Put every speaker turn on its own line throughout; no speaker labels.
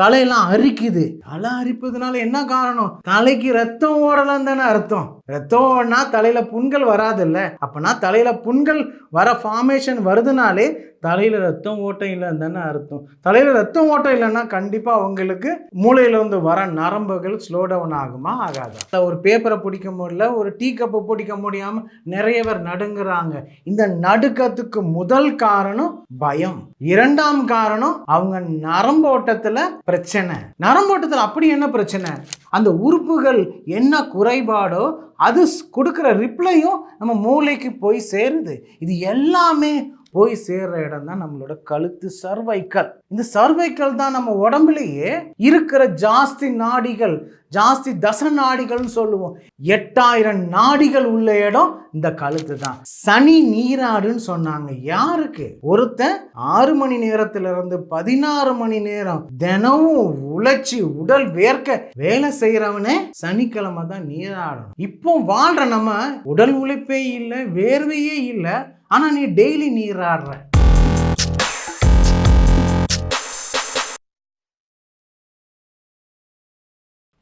தலையெல்லாம் அரிக்குது. தலை அரிப்பதுனால என்ன காரணம்? தலைக்கு ரத்தம் ஓடலாம் தானே அர்த்தம். ரத்தம்னா தலையில் புண்கள் வராதில்ல. அப்போனா தலையில் புண்கள் வர ஃபார்மேஷன் வருதுனாலே தலையில் ரத்தம் ஓட்டம் இல்லைன்னு தானே அர்த்தம். தலையில் ரத்தம் ஓட்டம் இல்லைன்னா கண்டிப்பாக உங்களுக்கு மூளையில இருந்து வர நரம்புகள் ஸ்லோ டவுன் ஆகுமா? ஆகாதா? ஒரு பேப்பரை பிடிக்க முடியல ஒரு டீ கப்பை பிடிக்க முடியாமல் நிறைய பேர் நடுங்குறாங்க. இந்த நடுக்கத்துக்கு முதல் காரணம் பயம். இரண்டாம் காரணம் அவங்க நரம்போட்டத்தில் பிரச்சனை. நரம்போட்டத்தில் அப்படி என்ன பிரச்சனை? அந்த உறுப்புகள் என்ன குறைபாடோ அது கொடுக்குற ரிப்ளையும் நம்ம மூளைக்கு போய் சேருது. இது எல்லாமே போய் சேர்ற இடம் தான் நம்மளோட கழுத்து சர்வைக்கல். இந்த சர்வைக்கல் தான் நம்ம உடம்புலயே இருக்கிற ஜாஸ்தி நாடிகள் ஜாஸ்தி தச நாடிகள்னு சொல்லுவோம். எட்டாயிரம் நாடிகள் உள்ள இடம் இந்த கழுத்து தான். சனி நீராடுன்னு சொன்னாங்க. யாருக்கு? ஒருத்தன் ஆறு மணி நேரத்துல இருந்து பதினாறு மணி நேரம் தினமும் உழைச்சி உடல் வேர்க்க வேலை செய்யறவனே சனிக்கிழமை தான் நீராடணும். இப்போ வாழ்ற நம்ம உடல் உழைப்பே இல்லை வேர்வையே இல்லை ஆனால் நீ டெய்லி நீராடுற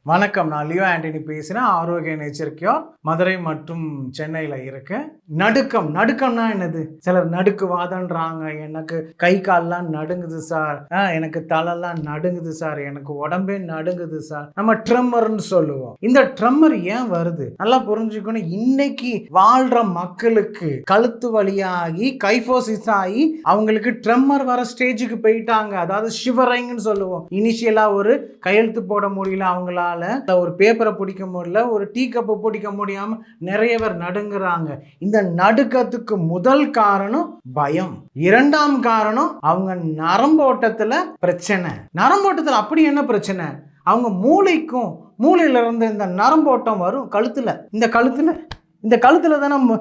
வணக்கம் நான் லியோ ஆண்டனி பேசுகிறேன் ஆரோக்கிய நேச்சர் கியோர் மதுரை மற்றும் சென்னையில் இருக்கேன் நடுக்கம் நடுக்கம்னா என்னது? சிலர் நடுக்குவாதன்றாங்க. எனக்கு கை கால்லாம் நடுங்குது சார். எனக்கு தலைலாம் நடுங்குது சார். எனக்கு உடம்பே நடுங்குது சார். நம்ம ட்ரம்மர்னு சொல்லுவோம். இந்த ட்ரெம்மர் ஏன் வருது? நல்லா புரிஞ்சுக்கணும். இன்னைக்கு வாழ்ற மக்களுக்கு கழுத்து வழியாகி கைஃபோசிஸ் ஆகி அவங்களுக்கு ட்ரெம்மர் வர ஸ்டேஜுக்கு போயிட்டாங்க. அதாவது ஷிவரைங்கன்னு சொல்லுவோம். இனிஷியலாக ஒரு கையெழுத்து போட முடியல அவங்களா அவங்களால ஒரு பேப்பரை பிடிக்க முடியல ஒரு டீ கப்பை பிடிக்க முடியாமல் நிறைய பேர் நடுங்குறாங்க. இந்த நடுக்கத்துக்கு முதல் காரணம் பயம். இரண்டாம் காரணம் அவங்க நரம்போட்டத்தில் பிரச்சனை. நரம்போட்டத்தில் அப்படி என்ன பிரச்சனை? அவங்க மூளைக்கும் மூளையிலிருந்து இந்த நரம்போட்டம் வரும் கழுத்தில். இந்த கழுத்தில் இந்த கழுத்தில் தான் நம்ம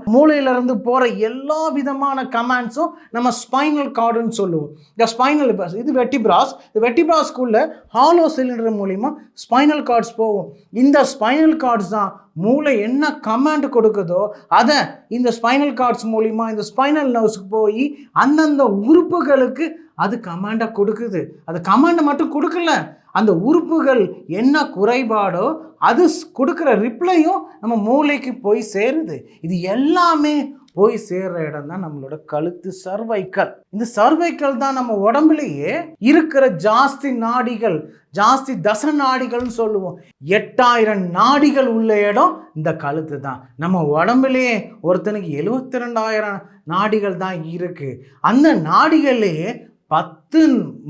போகிற எல்லா விதமான கமாண்ட்ஸும் நம்ம ஸ்பைனல் கார்டுன்னு சொல்லுவோம். இந்த ஸ்பைனல் இது வெட்டிப்ராஸ் இந்த வெட்டிபிராஸ்க்குள்ள ஹாலோ சிலிண்டர் மூலிமா ஸ்பைனல் கார்ட்ஸ் போகும். இந்த ஸ்பைனல் கார்ட்ஸ் தான் மூளை என்ன கமாண்ட் கொடுக்குதோ அதை இந்த ஸ்பைனல் கார்ட்ஸ் மூலிமா இந்த ஸ்பைனல் நர்வ்ஸ்க்கு போய் அந்தந்த உறுப்புகளுக்கு அது கமாண்டை கொடுக்குது. அது கமாண்டை மட்டும் கொடுக்கல. அந்த உறுப்புகள் என்ன குறைபாடோ அது ஸ்- கொடுக்குற ரிப்ளையும் நம்ம மூளைக்கு போய் சேருது. இது எல்லாமே போய் சேர்ற இடம் தான் நம்மளோட கழுத்து சர்வைக்கல் இந்த சர்வைக்கல் தான் நம்ம உடம்புலேயே இருக்கிற ஜாஸ்தி நாடிகள் ஜாஸ்தி தச நாடிகள்னு சொல்லுவோம். எட்டாயிரம் நாடிகள் உள்ள இடம் இந்த கழுத்து தான். நம்ம உடம்புலயே ஒருத்தனுக்கு எழுபத்தி ரெண்டாயிரம் நாடிகள் தான் இருக்குது அந்த நாடிகள்லேயே பத்து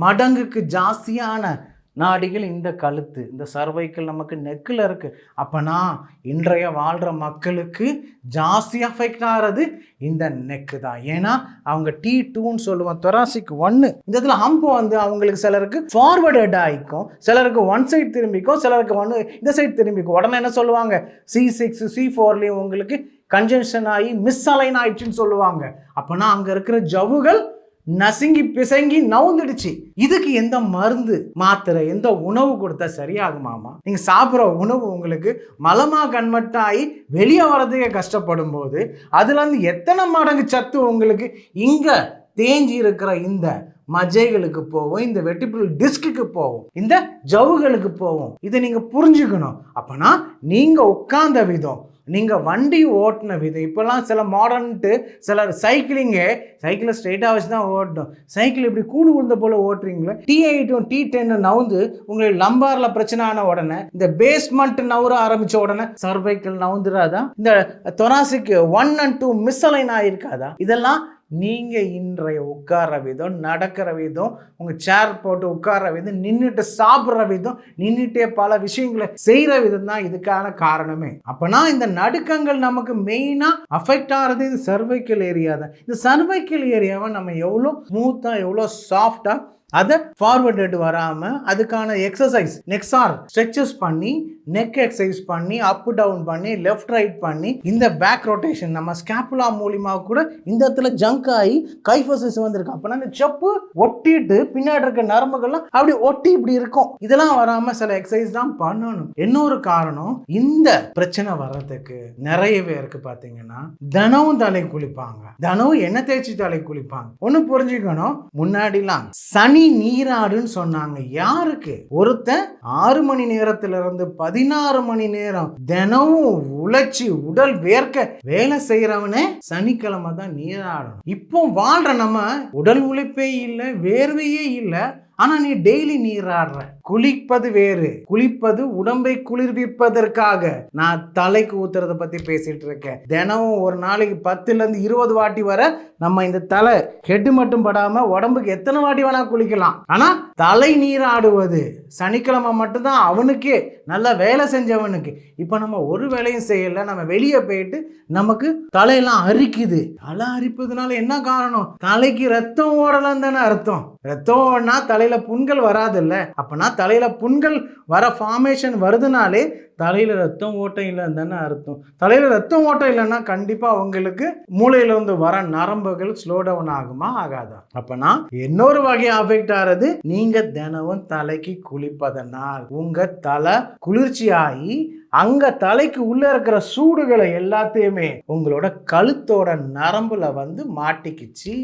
மடங்குக்கு ஜாஸ்தியான நாடிகள் இந்த கழுத்து இந்த சர்வைக்கல் நமக்கு நெக்கில் இருக்குது அப்போனா இன்றைய வாழ்கிற மக்களுக்கு ஜாஸ்தி அஃபெக்ட் ஆகிறது இந்த நெக்கு தான். ஏன்னா அவங்க டி டூன்னு சொல்லுவோம் தொராசிக் ஒன்று இந்த இடத்துல ஹம்ப் வந்து அவங்களுக்கு சிலருக்கு ஃபார்வர்டட் ஆகிக்கும் சிலருக்கு ஒன் சைடு திரும்பிக்கும் சிலருக்கு ஒன்று இந்த சைடு திரும்பிக்கும். உடனே என்ன சொல்லுவாங்க? சி சிக்ஸ் சி ஃபோர்லேயும் உங்களுக்கு கன்ஜென்ஷன் ஆகி மிஸ் அலைன் ஆயிடுச்சுன்னு சொல்லுவாங்க. அப்போனா அங்கே இருக்கிற ஜவுகள் நசுங்கி பிசங்கி நவுந்துடுச்சு. இதுக்கு எந்த மருந்து மாத்திரை எந்த உணவு கொடுத்தா சரியாகுமாமா நீங்க சாப்பிட்ற உணவு உங்களுக்கு மலமா கன்வெர்ட் ஆகி வெளியே வர்றதுக்கே கஷ்டப்படும் போது அதுலேருந்து எத்தனை மடங்கு சத்து உங்களுக்கு இங்க தேஞ்சி இருக்கிற இந்த மஜைகளுக்கு போவோம் இந்த வெட்டிப்புள் டிஸ்க்குக்கு போவோம் இந்த ஜவ்வுகளுக்கு போவோம். இதை நீங்க புரிஞ்சுக்கணும். அப்பனா நீங்க உட்கார்ந்த விதம் நீங்கள் வண்டி ஓட்டின விதம். இப்போல்லாம் சில மாடர்ன்ட்டு சிலர் சைக்கிளிங்கே சைக்கிளை ஸ்ட்ரெயிட்டாக வச்சு தான் ஓட்டணும். சைக்கிள் இப்படி கூடு விழுந்த போல் ஓட்டுறீங்களே? டி எயிட்டும் டி டென்னு நவுந்து உங்களுக்கு லம்பாரில் பிரச்சனை ஆன உடனே இந்த பேஸ்மெண்ட் நவுற ஆரம்பித்த உடனே சர்வைக்கல் நவுந்துடாதான் இந்த தொராசிக்கு ஒன் அண்ட் டூ மிஸ்அலைன் ஆகிருக்காதா இதெல்லாம் நீங்கள் இன்றைய உட்கார விதம் நடக்கிற விதம் உங்கள் சேர் போட்டு உட்கார்ற விதம் நின்றுட்டு சாப்பிட்ற விதம் நின்றுட்டே பல விஷயங்களை செய்கிற விதம் தான் இதுக்கான காரணமே. அப்போனா இந்த நடுக்கங்கள் நமக்கு மெயினாக அஃபெக்ட் ஆகிறது இந்த சர்வைக்கல் ஏரியா தான். இந்த சர்வைக்கல் ஏரியாவை நம்ம எவ்வளோ ஸ்மூத்தாக எவ்வளோ சாஃப்டாக அதை ஃபார்வர்டு வராமல் அதுக்கான எக்ஸசைஸ் நெக்ஸார் ஸ்ட்ரெச்சஸ் பண்ணி நெக் எக்ஸசைஸ் பண்ணி அப் டவுன் பண்ணி லெஃப்ட் ரைட் பண்ணி இந்த பேக் ரொட்டேஷன் நம்ம ஸ்கேப்புலா மூலிமா கூட இந்த இடத்துல ஜங்க் ஆகி கைஃபசஸ் வந்திருக்கு. அப்போனா இந்த செப்பு ஒட்டிட்டு பின்னாடி இருக்க நரம்புகள்லாம் அப்படி ஒட்டி இப்படி இருக்கும். இதெல்லாம் வராமல் சில எக்ஸசைஸ் தான் பண்ணணும். இன்னொரு காரணம் இந்த பிரச்சனை வர்றதுக்கு நிறைய பேருக்கு பார்த்தீங்கன்னா தினமும் தலை குளிப்பாங்க. தினமும் எண்ணெய் தேய்ச்சி தலை குளிப்பாங்க. ஒன்று புரிஞ்சுக்கணும் முன்னாடிலாம் சனி சனி நீராடுன்னு சொன்னாங்க. யாருக்கு? ஒருத்தன் ஆறு மணி நேரத்துல இருந்து பதினாறு மணி நேரம் தினமும் உழைச்சி உடல் வேர்க்க வேலை செய்யறவனே சனிக்கிழமை தான் நீராடணும். இப்போ வாழ்ற நம்ம உடல் உழைப்பே இல்லை வேர்வையே இல்லை. ஆனா நீ டெய்லி நீராடுற. குளிப்பது வேறு. குளிப்பது உடம்பை குளிர்விப்பதற்காக. நான் தலைக்கு ஊத்துறத பத்தி பேசிட்டு இருக்கேன். தினமும் ஒரு நாளைக்கு பத்துல இருந்து இருபது வாட்டி வர நம்ம இந்த தலை ஹெட்டு மட்டும் படாம உடம்புக்கு எத்தனை வாட்டி வேணா குளிக்கலாம். ஆனா தலை நீராடுவது சனிக்கிழமை மட்டும்தான் அவனுக்கே. நல்லா வேலை செஞ்சவனுக்கு. இப்போ நம்ம ஒரு வேலையும் செயலில் நம்ம வெளியே போயிட்டு நமக்கு தலையெல்லாம் அரிக்குது. தலை அரிப்பதுனால என்ன காரணம்? தலைக்கு ரத்தம் ஓடலாம் தானே அர்த்தம். ரத்தம்னா தலையில் தலையில புண்கள் வராதுல்ல? அப்பனா தலையில புண்கள் வர ஃபார்மேஷன் வருதுனாலே தலையில ரத்தம் ஓட்டம் இல்லைன்னு தானே அர்த்தம். தலையில ரத்தம் ஓட்டம் இல்லைன்னா கண்டிப்பா அவங்களுக்கு மூளையில இருந்து வர நரம்புகள் ஸ்லோ டவுன் ஆகுமா? ஆகாதா. அப்பனா இன்னொரு வகை அஃபெக்ட் ஆறது நீங்க தினமும் தலைக்கு குளிப்பதனால். உங்க தலை குளிர்ச்சியாகி அங்க தலைக்கு உள்ள இருக்கிற சூடுகளை எல்லாத்தையுமே உங்களோட கழுத்தோட நரம்புல வந்து மாட்டிக்கிச்சு.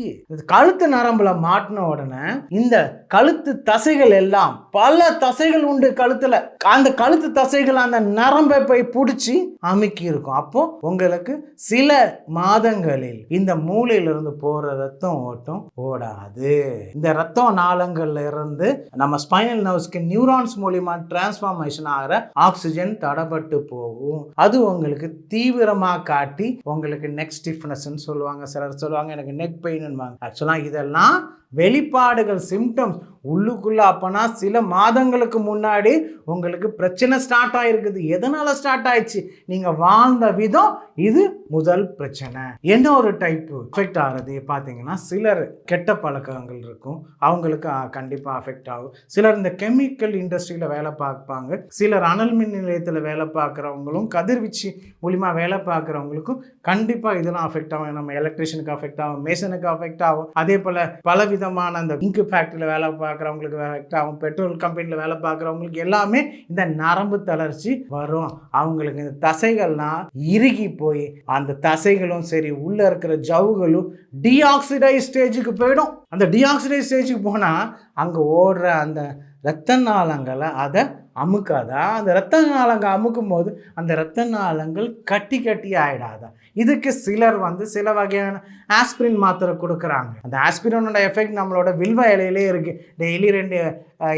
கழுத்து நரம்புல மாட்டின உடனே இந்த கழுத்து தசைகள் எல்லாம் பல தசைகள் உண்டு கழுத்துல. அந்த கழுத்து தசைகள் அந்த நரம்பை போய் பிடிச்சி அமுக்கி இருக்கும். அப்போ உங்களுக்கு சில மாதங்களில் இந்த மூளையிலிருந்து போற ரத்தம் ஓட்டம் ஓடாது. இந்த ரத்தம் நாளங்கள்ல இருந்து நம்ம ஸ்பைனல் நர்வ்ஸ்க்கு நியூரான்ஸ் மூலியமா டிரான்ஸ்ஃபார்மேஷன் ஆகிற ஆக்சிஜன் தடப்பட்டு போகும். அது உங்களுக்கு தீவிரமாக காட்டி உங்களுக்கு நெக் ஸ்டிஃப்னஸ் சொல்லுவாங்க சிலர் சொல்லுவாங்க எனக்கு நெக் பெயின்னுவாங்க ஆக்சுவலாக இதெல்லாம் வெளிப்பாடுகள் சிம்டம்ஸ் உள்ளுக்குள்ளே அப்போனா சில மாதங்களுக்கு முன்னாடி உங்களுக்கு பிரச்சனை ஸ்டார்ட் ஆகிருக்குது எதனால் ஸ்டார்ட் ஆயிடுச்சு? நீங்கள் வாழ்ந்த விதம் இது முதல் பிரச்சனை. என்ன ஒரு டைப்பு அஃபெக்ட் ஆகிறது. பார்த்தீங்கன்னா சிலர் கெட்ட பழக்கங்கள் இருக்கும். அவங்களுக்கு கண்டிப்பாக அஃபெக்ட் ஆகும். சிலர் இந்த கெமிக்கல் இண்டஸ்ட்ரியில் வேலை பார்ப்பாங்க. சிலர் அனல் மின் நிலையத்தில் வேலை பார்க்குறவங்களும் கதிர்வீச்சு மூலிமா வேலை பார்க்குறவங்களுக்கும் கண்டிப்பாக இதெல்லாம் அஃபெக்ட் ஆகும். நம்ம எலக்ட்ரிஷனுக்கு அஃபெக்ட் ஆகும் மேசனுக்கு அஃபெக்ட் ஆகும். அதே போல் பல விதமான அந்த இங்கு ஃபேக்ட்ரியில் வேலை பார்க்குறவங்களுக்கு அவங்க ஆகும் பெட்ரோல் கம்பெனியில் வேலை பார்க்குறவங்களுக்கு எல்லாமே இந்த நரம்பு தளர்ச்சி வரும். அவங்களுக்கு இந்த தசைகள்லாம் இறுகி போய் அந்த தசைகளும் சரி உள்ளே இருக்கிற ஜவுகளும் டீஆக்சிடைஸ் ஸ்டேஜுக்கு போயிடும். அந்த டீஆக்சிடைஸ் ஸ்டேஜுக்கு போனால் அங்கே ஓடுற அந்த இரத்த நாளங்களை அதை அமுக்காதா? அந்த ரத்த நாளங்கள் அமுக்கும் போது அந்த ரத்த நாளங்கள் கட்டி கட்டி ஆகிடாதா இதுக்கு சிலர் வந்து சில வகையான ஆஸ்பிரின் மாத்திரை கொடுக்குறாங்க. அந்த ஆஸ்பிரினோட எஃபெக்ட் நம்மளோட வில்வ இலையிலே இருக்குது டெய்லி ரெண்டு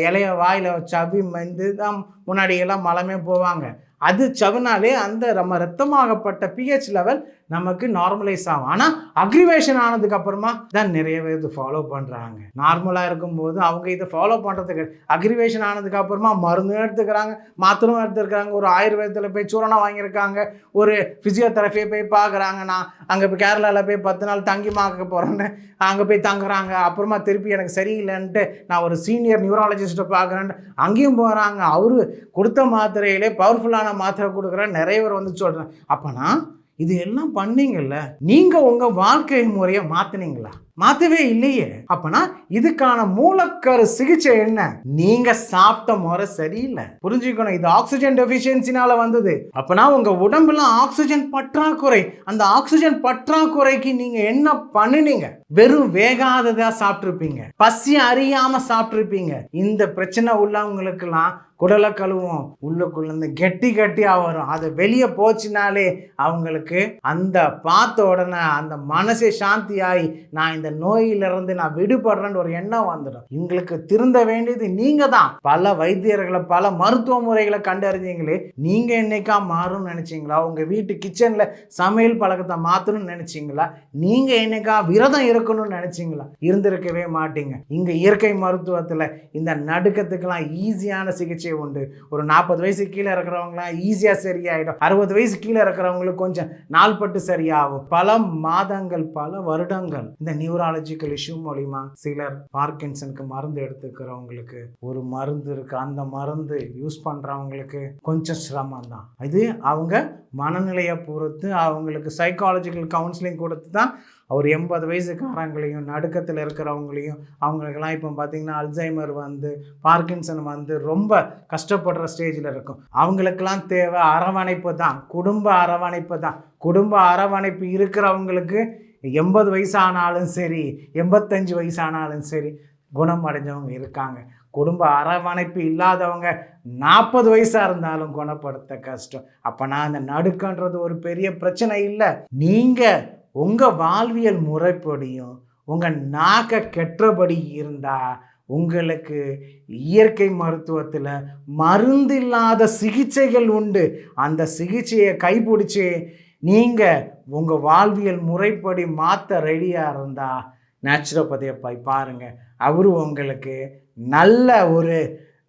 இலையை வாயில் சவி வந்து தான் முன்னாடி எல்லாம் மலமே போவாங்க. அது சவுனாலே அந்த நம்ம ரத்தமாகப்பட்ட பிஹெச் லெவல் நமக்கு நார்மலைஸ் ஆகும். ஆனால் அக்ரிவேஷன் ஆனதுக்கு அப்புறமா தான் நிறைய பேர் இது ஃபாலோ பண்ணுறாங்க நார்மலாக இருக்கும்போது அவங்க இதை ஃபாலோ பண்ணுறதுக்கு அக்ரிவேஷன் ஆனதுக்கு அப்புறமா மருந்தும் எடுத்துக்கிறாங்க மாத்திரம் எடுத்துக்கிறாங்க ஒரு ஆயுர்வேதத்தில் போய் சூரணம் வாங்கியிருக்காங்க ஒரு ஃபிசியோதெரபியை போய் பார்க்குறாங்க. நான் அங்கே போய் கேரளாவில் போய் பத்து நாள் தங்கி மாக்க போகிறேன்னு அங்கே போய் தங்குறாங்க. அப்புறமா திருப்பி எனக்கு சரியில்லைன்ட்டு நான் ஒரு சீனியர் நியூராலஜிஸ்ட்டை பார்க்குறேன்ட்டு அங்கேயும் போகிறாங்க அவரு கொடுத்த மாத்திரையிலே பவர்ஃபுல்லான மாத்திரை கொடுக்குற நிறைய பேர் வந்து சொல்கிறேன் அப்போனா இது எல்லாம் பண்ணீங்கல்ல? நீங்கள் உங்கள் வாழ்க்கை முறையை மாற்றினீங்களா மாற்றவே இல்லையே. அப்பனா இதுக்கான மூலக்கரு சிகிச்சை என்ன? நீங்க சாப்பிட்ட முறை சரியில்லை. புரிஞ்சுக்கணும் இது ஆக்சிஜன் டெஃபிஷியன்சினால வந்தது. அப்பனா உங்க உடம்புல ஆக்சிஜன் பற்றாக்குறை அந்த ஆக்சிஜன் பற்றாக்குறைக்கு நீங்க என்ன பண்ணுனீங்க? வெறும் வேகாததா சாப்பிட்ருப்பீங்க பசி அறியாம சாப்பிட்ருப்பீங்க இந்த பிரச்சனை உள்ளவங்களுக்கெல்லாம் குடலை கழுவும் உள்ளுக்குள்ள இருந்து கெட்டி கட்டியா வரும். அது வெளியே போச்சுனாலே அவங்களுக்கு அந்த பார்த்த உடனே அந்த மனசே சாந்தியாகி நான் இந்த நோயிலிருந்து நான் விடுபடுறேன்னு ஒரு எண்ணம் வந்துடும். எங்களுக்கு திருந்த வேண்டியது நீங்க தான் பல வைத்தியர்களை பல மருத்துவ முறைகளை கண்டறிஞ்சீங்களே நீங்க என்னைக்கா மாறும்னு நினைச்சீங்களா? உங்க வீட்டு கிச்சன்ல சமையல் பழக்கத்தை மாத்தணும்னு நினைச்சீங்களா? நீங்க என்னைக்கா விரதம் இருக்கணும்னு நினைச்சீங்களா? இருந்திருக்கவே மாட்டீங்க. இங்க இயற்கை மருத்துவத்துல இந்த நடுக்கத்துக்கெல்லாம் ஈஸியான சிகிச்சை உண்டு. ஒரு நாற்பது வயசு கீழே இருக்கிறவங்களாம் ஈஸியா சரியாயிடும். அறுபது வயசு கீழே இருக்கிறவங்களுக்கு கொஞ்சம் நாள்பட்டு சரியாகும். பல மாதங்கள் பல வருடங்கள் இந்த நியூராலஜிக்கல் இஷ்யூ மூலிமா சிலர் பார்க்கின்சனுக்கு மருந்து எடுத்துக்கிறவங்களுக்கு ஒரு மருந்து இருக்கு. அந்த மருந்து யூஸ் பண்ணுறவங்களுக்கு கொஞ்சம் சிரமம் தான் இது அவங்க மனநிலையை பொறுத்து அவங்களுக்கு சைக்காலஜிக்கல் கவுன்சிலிங் கொடுத்து தான் ஒரு எண்பது வயசுக்காரங்களையும் நடுக்கத்தில் இருக்கிறவங்களையும் அவங்களுக்கெல்லாம் இப்போ பார்த்தீங்கன்னா அல்சைமர் வந்து பார்க்கின்சன் வந்து ரொம்ப கஷ்டப்படுற ஸ்டேஜில் இருக்கும். அவங்களுக்கெல்லாம் தேவை அரவணைப்பு தான் குடும்ப அரவணைப்பு தான் குடும்ப அரவணைப்பு இருக்கிறவங்களுக்கு எண்பது வயசானாலும் சரி எண்பத்தஞ்சு வயசானாலும் சரி குணமடைஞ்சவங்க இருக்காங்க. குடும்ப அரவணைப்பு இல்லாதவங்க நாற்பது வயசாக இருந்தாலும் குணப்படுத்த கஷ்டம். அப்போனா அந்த நடுக்கன்றது ஒரு பெரிய பிரச்சனை இல்லை. நீங்கள் உங்கள் வாழ்வியல் முறைப்படியும் உங்கள் நாக்கை கெட்டபடி இருந்தால் உங்களுக்கு இயற்கை மருத்துவத்தில் மருந்தில்லாத சிகிச்சைகள் உண்டு. அந்த சிகிச்சையை கைப்பிடிச்சி நீங்கள் உங்கள் வாழ்வியல் முறைப்படி மாற்ற ரெடியாக இருந்தால் நேச்சுரோபதியை போய் பாருங்கள் அவரு உங்களுக்கு நல்ல ஒரு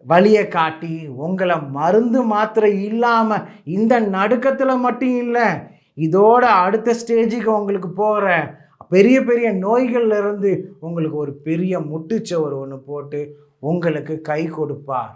வழியை காட்டி உங்களை மருந்து மாத்திரை இல்லாமல் இந்த நடுக்கத்தில் மட்டும் இல்லை இதோட அடுத்த ஸ்டேஜுக்கு உங்களுக்கு போகிற பெரிய பெரிய நோய்கள்ல இருந்து உங்களுக்கு ஒரு பெரிய முட்டுச்சவர் ஒன்று போட்டு உங்களுக்கு கை கொடுப்பார்.